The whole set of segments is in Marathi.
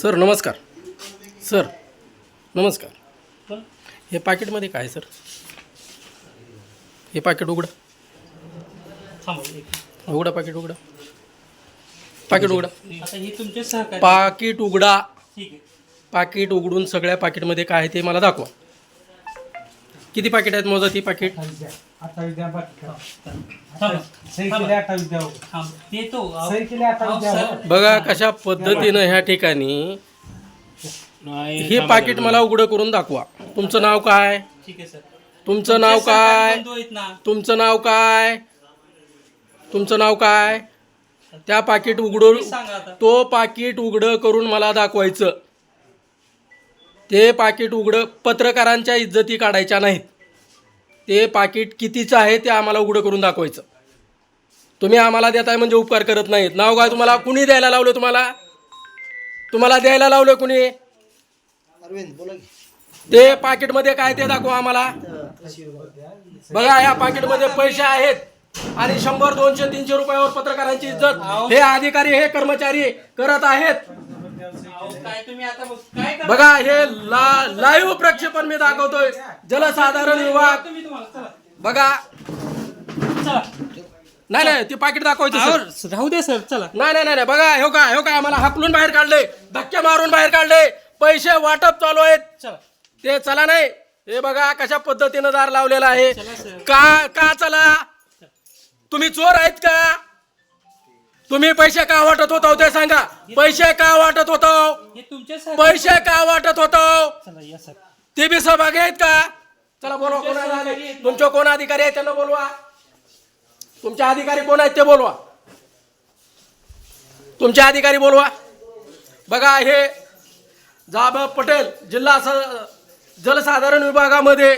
सर नमस्कार. सर नमस्कार. पण हे पाकिटमध्ये काय सर? हे पाकिट उघडा. एक उघडा पाकिट उघडा. पाकिट उघडा. सहकारी. पाकिट उघडा. ठीक आहे. पाकिट उघडून सगळ्या पाकिटमध्ये काय आहे ते मला दाखवा. किती पाकिट आहेत मोजा ती पाकिट. बघा कशा पद्धतीनं ह्या ठिकाणी हे पाकिट मला उघडं करून दाखवा. तुमचं नाव काय? ठीक आहे सर तुमचं नाव काय? तुमचं नाव काय? तुमचं नाव काय? त्या पाकिट उघडून तो पाकिट उघडं करून मला दाखवायचं. ते पाकिट उघडं पत्रकारांच्या इज्जती काढायच्या नाहीत. ते पाकिट कितीचं आहे ते आम्हाला उघडं करून दाखवायचं. तुम्ही आम्हाला देताय म्हणजे उपकार करत नाहीत. नाव काय तुम्हाला? कुणी द्यायला लावलं तुम्हाला? तुम्हाला द्यायला लावलं कुणी? अरविंद बोला की. ते पाकिटमध्ये काय ते दाखवा आम्हाला. बघा या पाकिटमध्ये पैसे आहेत आणि शंभर दोनशे तीनशे रुपयावर पत्रकारांची इज्जत. हे अधिकारी हे कर्मचारी करत आहेत. काय तुम्ही आता बघ- काय करता? बघा हे ला लाईव्ह प्रक्षेपण मी दाखवतोय. जलसाधारण विभाग. तुम्ही तुम्हाला चला. बघा. चला. नाही नाही ते पाकिट दाखवायचं सर. राहू दे सर चला. नाही नाही नाही नाही. बघा हो का हो का आम्हाला हाकलून बाहेर काढले धक्के मारून बाहेर काढले पैसे वाटप चालू आहेत. चला. ते चला नाही. हे बघा कशा पद्धतीनं दार लावलेला आहे. चला सर. का का चला? तुम्ही चोर आहेत का? तुम्ही पैसे का वाटत होता ते सांगा. पैसे का वाटत होतो हे तुमचे पैसे का वाटत होतो चला या सर. ते बी सहभागी आहेत का? चला बोलवा कोण आहे? तुमचे कोण अधिकारी आहेत त्यांना बोलवा. तुमचे अधिकारी कोण आहेत ते बोलवा. तुमचे अधिकारी बोलवा. बघा हे जाब पटेल जिल्हा स- जलसाधारण विभागामध्ये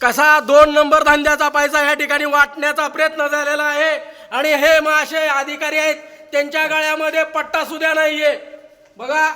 कसा दोन नंबर धंद्याचा पैसा या ठिकाणी वाटण्याचा प्रयत्न झालेला आहे. आणि हे मासे अधिकारी आहेत. त्यांच्या गळ्यामध्ये पट्टा सुद्धा नाहीये. बघा